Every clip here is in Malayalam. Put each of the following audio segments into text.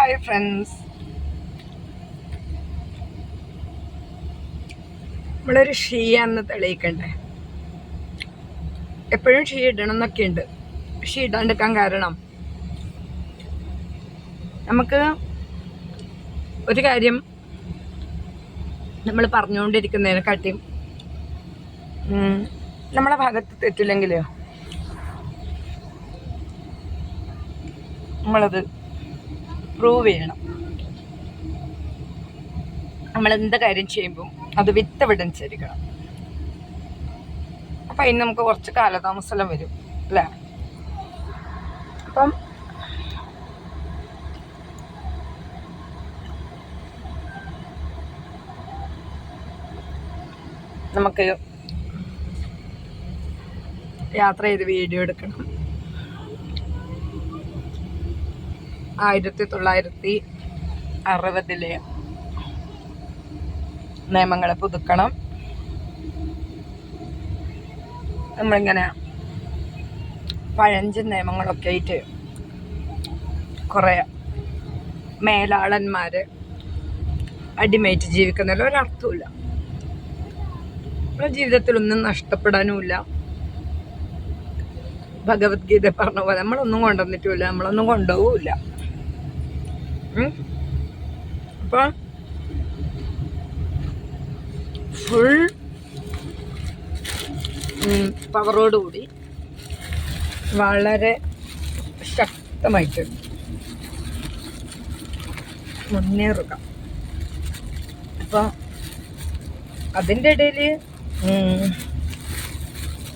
Hi friends. നമ്മളൊരു ഷീയാന്ന് തെളിയിക്കണ്ടേ? എപ്പോഴും ഷീ ഇടണം എന്നൊക്കെ ഉണ്ട് ഷീ ഇടാണ്ടിരിക്കാൻ കാരണം നമുക്ക് ഒരു കാര്യം നമ്മൾ പറഞ്ഞുകൊണ്ടിരിക്കുന്നതിനെക്കാട്ടിയും നമ്മളെ ഭാഗത്ത് തെറ്റില്ലെങ്കിലോ? നമ്മളത് പ്രൂവ് ചെയ്യണം. നമ്മൾ എന്ത് കാര്യം ചെയ്യുമ്പോൾ അത് വിത്ത് എവിഡൻസ് ആയിരിക്കണം. അപ്പം അതിന് നമുക്ക് കുറച്ച് കാലതാമസം വരും അല്ലേ? അപ്പം നമുക്ക് യാത്ര ചെയ്ത് വീഡിയോ എടുക്കണം. ആയിരത്തി തൊള്ളായിരത്തി അറുപതിലെ നിയമങ്ങളെ പുതുക്കണം. നമ്മളിങ്ങനെ പഴഞ്ചൻ നിയമങ്ങളൊക്കെ ആയിട്ട് കുറേ മേലാളന്മാര് അടിമയായിട്ട് ജീവിക്കുന്നതിൽ ഒരർത്ഥമില്ല നമ്മുടെ ജീവിതത്തിലൊന്നും നഷ്ടപ്പെടാനുമില്ല. ഭഗവത്ഗീത പറഞ്ഞ പോലെ നമ്മളൊന്നും കൊണ്ടുവന്നിട്ടുമില്ല നമ്മളൊന്നും കൊണ്ടുപോകില്ല അപ്പൊ ഫുൾ പവറോടുകൂടി വളരെ ശക്തമായിട്ട് മുന്നേറുക. അപ്പോൾ അതിന്റെ ഇടയിൽ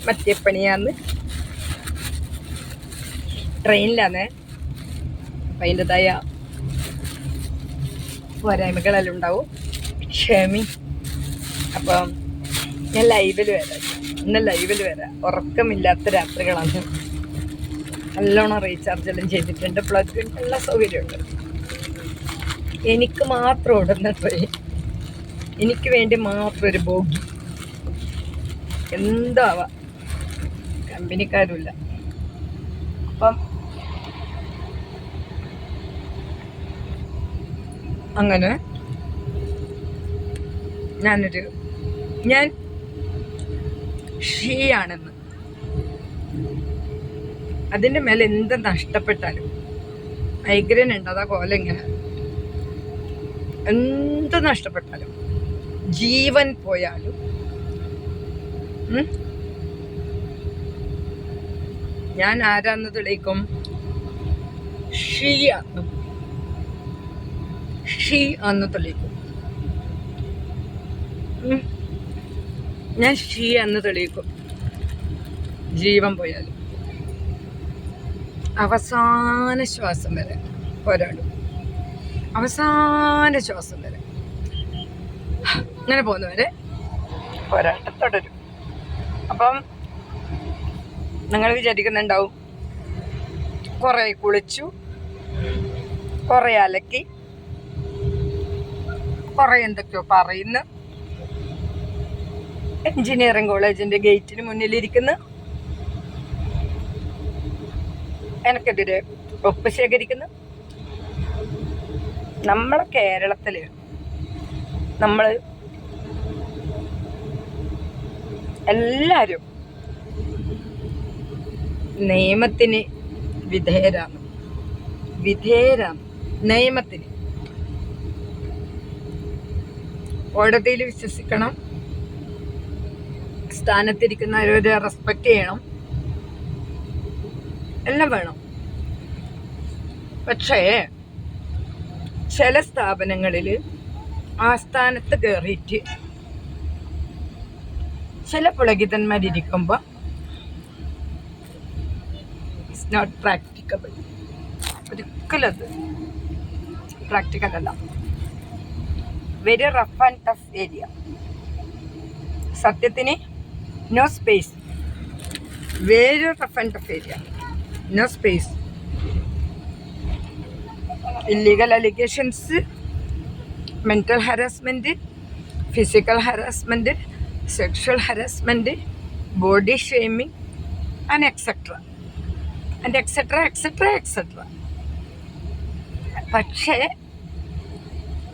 മറ്റേ പണിയാന്ന് ട്രെയിനിലാണ് അപ്പം അതിന്റെതായ പോരായ്മകളെല്ലാം ഉണ്ടാവും. ക്ഷമി. അപ്പം ഞാൻ ലൈവിൽ വരാം. ഇന്ന് ലൈവിൽ വരാം. ഉറക്കമില്ലാത്ത രാത്രികളാണ്. നല്ലോണം റീചാർജ് എല്ലാം ചെയ്തിട്ടുണ്ട്. പ്ലഗ് എല്ലാ സൗകര്യമുണ്ട്. എനിക്ക് മാത്രം ഓടുന്ന ട്രെയിൻ എനിക്ക് വേണ്ടി മാത്രം ഒരു ബോഗി. എന്താവാം? കമ്പനിക്കാരുമില്ല. അപ്പം അങ്ങനെ ഞാനൊരു ഞാൻ ഷീയാണെന്ന്. അതിന്റെ മേലെ എന്ത് നഷ്ടപ്പെട്ടാലും മൈഗ്രൈൻ ഉണ്ട് അതാ കോല ഇങ്ങനെ. എന്ത് നഷ്ടപ്പെട്ടാലും ജീവൻ പോയാലും ഞാൻ ആരാന്ന് തെളിയിക്കും ഷീയാണ് ഷീ എന്ന് തെളിയിക്കും. ഞാൻ ഷീ എന്ന് തെളിയിക്കും. ജീവൻ പോയാലും. അവസാന ശ്വാസം വരെ പോരാടും. അവസാന ശ്വാസം വരെ. അങ്ങനെ പോകുന്നവരെ പോരാട്ടം തുടരും. അപ്പം നിങ്ങൾ വിചാരിക്കുന്നുണ്ടാവും കുറേ കുളിച്ചു കുറേ അലക്കി കുറേ എന്തൊക്കെയോ പറയുന്നു. എഞ്ചിനീയറിംഗ് കോളേജിന്റെ ഗേറ്റിന് മുന്നിലിരിക്കുന്ന. എനിക്കെതിരെ ഒപ്പ് ശേഖരിക്കുന്നു. നമ്മളെ കേരളത്തിൽ നമ്മൾ എല്ലാരും നിയമത്തിന് വിധേയരാണ്. വിധേയരാണ്. നിയമത്തിന് കോടതിയിൽ വിശ്വസിക്കണം. സ്ഥാനത്തിരിക്കുന്നവരെ റെസ്പെക്ട് ചെയ്യണം. എല്ലാം വേണം. പക്ഷേ ചില സ്ഥാപനങ്ങളിൽ ആ സ്ഥാനത്ത് കയറിയിട്ട് ചില പുളകിതന്മാരിയ്ക്കുമ്പോൾ ഇറ്റ്സ് നോട്ട് പ്രാക്ടിക്കബിൾ ഒരിക്കലും അത് പ്രാക്ടിക്കൽ അല്ല. Very rough and tough area സത്യത്തിന് no space very rough and tough area no space illegal allegations mental harassment physical harassment sexual harassment body shaming and etcetera and etcetera etcetera etcetera പക്ഷേ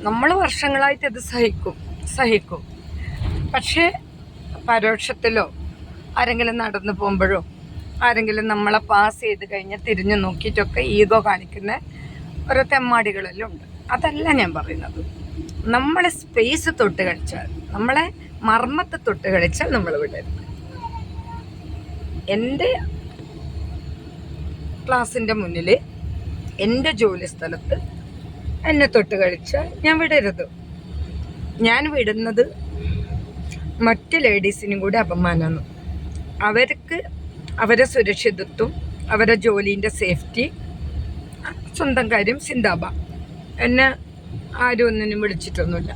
നമ്മൾ വർഷങ്ങളായിട്ട് അത് സഹിക്കും സഹിക്കും. പക്ഷേ പരോക്ഷത്തിലോ ആരെങ്കിലും നടന്നു പോകുമ്പോഴോ ആരെങ്കിലും നമ്മളെ പാസ് ചെയ്ത് കഴിഞ്ഞ് തിരിഞ്ഞു നോക്കിയിട്ടൊക്കെ ഈഗോ കാണിക്കുന്ന ഓരോ തെമ്മാടികളെല്ലാം ഉണ്ട് അതല്ല ഞാൻ പറയുന്നത്. നമ്മളെ സ്പേസ് തൊട്ട് കളിച്ചാൽ നമ്മളെ മർമ്മത്തെ തൊട്ട് കളിച്ചാൽ നമ്മൾ വിടരുത് എന്റെ ക്ലാസ്സിന്റെ മുന്നിൽ എന്റെ ജോലി സ്ഥലത്ത് എന്നെ തൊട്ട് കളിച്ചാൽ ഞാൻ വിടരുത്. ഞാൻ വിടുന്നത് മറ്റ് ലേഡീസിനും കൂടി അപമാനമാണ് അവർക്ക് അവരെ സുരക്ഷിതത്വം അവരെ ജോലീന്റെ സേഫ്റ്റി സ്വന്തം കാര്യം സിന്താബ എന്നെ ആരും ഒന്നിനും വിളിച്ചിട്ടൊന്നുമില്ല.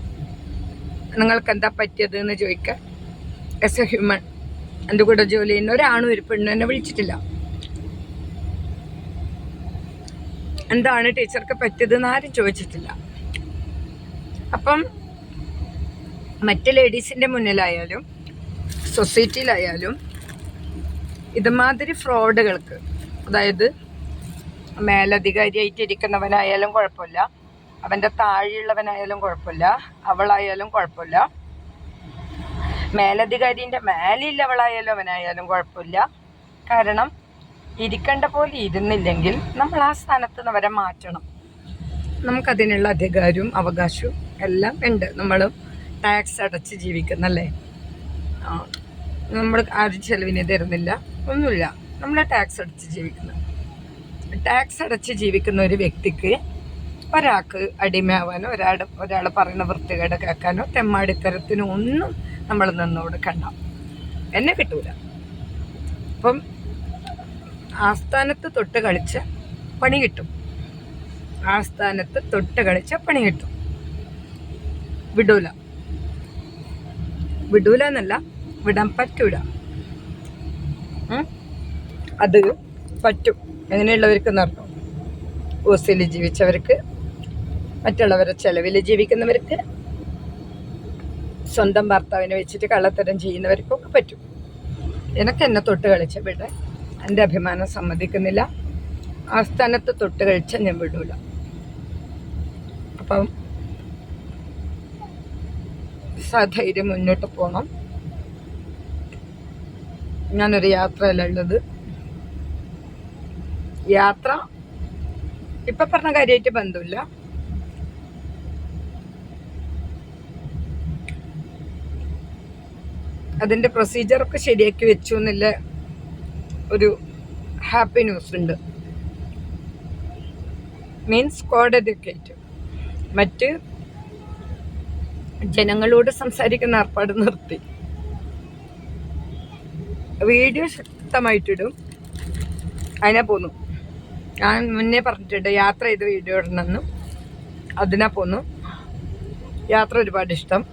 നിങ്ങൾക്ക് എന്താ പറ്റിയത് എന്ന് ചോദിക്കാൻ എസ് എ ഹ്യൂമൻ എന്റെ കൂടെ ജോലി ചെയ്യുന്ന ഒരാണും ഒരു പെണ്ണു എന്നെ വിളിച്ചിട്ടില്ല. എന്താണ് ടീച്ചർക്ക് പറ്റിയതെന്ന് ആരും ചോദിച്ചിട്ടില്ല. അപ്പം മറ്റ് ലേഡീസിന്റെ മുന്നിലായാലും സൊസൈറ്റിയിലായാലും ഇതുമാതിരി ഫ്രോഡുകൾക്ക് അതായത് മേലധികാരിയായിട്ട് ഇരിക്കുന്നവനായാലും കുഴപ്പമില്ല അവന്റെ താഴെയുള്ളവനായാലും കുഴപ്പമില്ല അവളായാലും കുഴപ്പമില്ല മേലധികാരിന്റെ മേലെയുള്ളവളായാലും അവനായാലും കുഴപ്പമില്ല. കാരണം ഇരിക്കേണ്ട പോലെ ഇരുന്നില്ലെങ്കിൽ നമ്മൾ ആ സ്ഥാനത്ത് നിന്ന് അവരെ മാറ്റണം. നമുക്കതിനുള്ള അധികാരവും അവകാശവും എല്ലാം ഉണ്ട്. നമ്മൾ ടാക്സ് അടച്ച് ജീവിക്കുന്നല്ലേ നമ്മൾ ആരും ചെലവിന് തരുന്നില്ല ഒന്നുമില്ല. നമ്മൾ ടാക്സ് അടച്ച് ജീവിക്കുന്നത്. ടാക്സ് അടച്ച് ജീവിക്കുന്ന ഒരു വ്യക്തിക്ക് ഒരാൾക്ക് അടിമയാവാനോ ഒരാൾ ഒരാൾ പറയുന്ന വൃത്തികേട് കേൾക്കാനോ തെമ്മാടിത്തരത്തിനോ ഒന്നും നമ്മൾ നിന്നോട് കൊടുക്കണ്ട എന്നെ കിട്ടൂല. അപ്പം ആസ്ഥാനത്ത് തൊട്ട് കളിച്ച് പണി കിട്ടും. ആസ്ഥാനത്ത് തൊട്ട് കളിച്ച പണി കിട്ടും. വിടൂല. വിടൂല എന്നല്ല വിടാൻ പറ്റൂല. അത് പറ്റും. എങ്ങനെയുള്ളവർക്ക് നടക്കും ഓസിൽ ജീവിച്ചവർക്ക് മറ്റുള്ളവരെ ചെലവിൽ ജീവിക്കുന്നവർക്ക് സ്വന്തം ഭർത്താവിനെ വെച്ചിട്ട് കള്ളത്തരം ചെയ്യുന്നവർക്കൊക്കെ പറ്റും. എനിക്ക് എന്നെ തൊട്ട് കളിച്ച വിടാൻ എന്റെ അഭിമാനം സമ്മതിക്കുന്നില്ല. ആ സ്ഥാനത്ത് തൊട്ട് കഴിച്ചാൽ ഞാൻ വിടൂല. അപ്പം സധൈര്യം മുന്നോട്ട് പോകണം ഞാനൊരു യാത്രയിലുള്ളത് യാത്ര ഇപ്പം പറഞ്ഞ കാര്യമായിട്ട് ബന്ധമില്ല അതിന്റെ പ്രൊസീജിയറൊക്കെ ശരിയാക്കി വെച്ചു എന്നുള്ള ഒരു ഹാപ്പി ന്യൂസ് ഉണ്ട്. മീൻസ് കോടതിയൊക്കെ ആയിട്ട് മറ്റ് ജനങ്ങളോട് സംസാരിക്കുന്ന ഏർപ്പാട് നിർത്തി. വീഡിയോ ശക്തമായിട്ടിടും. അതിനെ പോന്നു. ഞാൻ മുന്നേ പറഞ്ഞിട്ടുണ്ട് യാത്ര ചെയ്ത് വീഡിയോ ഇടണമെന്നും. അതിനാ പോന്നു. യാത്ര ഒരുപാട് ഇഷ്ടം.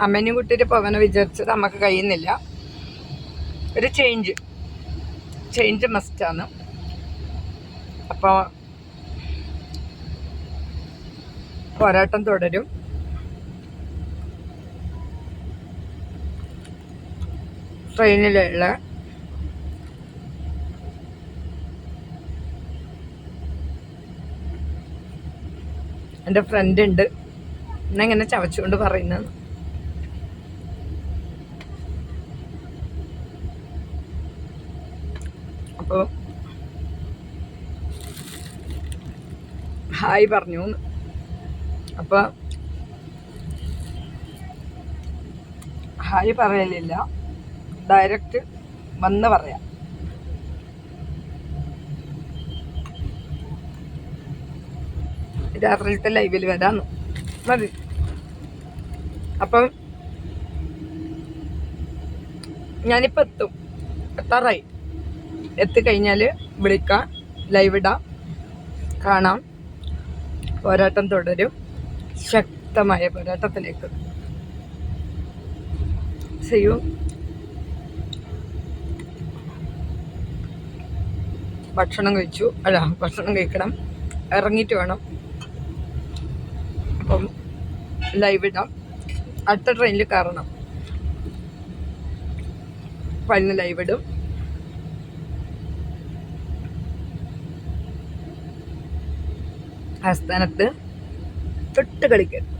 അമ്മേനെയും കുട്ടിയിട്ട് പോകാൻ വിചാരിച്ചത്. നമുക്ക് കഴിയുന്നില്ല. ഒരു ചേഞ്ച് ചേഞ്ച് മസ്റ്റാണ് അപ്പോൾ പോരാട്ടം തുടരും. ട്രെയിനിലുള്ള എന്റെ ഫ്രണ്ട് ഉണ്ട്. എന്നെ എന്നെങ്ങനെ ചവച്ചുകൊണ്ട് പറയുന്നത് ഹായ് പറഞ്ഞു. അപ്പോൾ ഹായ് പറയലില്ല. ഡയറക്റ്റ് വന്ന് പറയാം. രാത്രിയിലത്തെ ലൈവിൽ വരാന്ന് മതി. അപ്പം ഞാനിപ്പോൾ എത്തും. എത്താറായി. എത്തിക്കഴിഞ്ഞാൽ വിളിക്കാം ലൈവ് ഇടാം കാണാം. പോരാട്ടം തുടരും. ശക്തമായ പോരാട്ടത്തിലേക്ക്. ചെയ്യൂ ഭക്ഷണം കഴിച്ചു. അല്ല ഭക്ഷണം കഴിക്കണം. ഇറങ്ങിയിട്ട് വേണം. അപ്പം ലൈവ് ഇടാം. അടുത്ത ട്രെയിനിൽ കയറണം. ഫൈനൽ ലൈവ് ഇടും. ആ സ്ഥാനത്ത് തൊട്ട് കളിക്കരുത്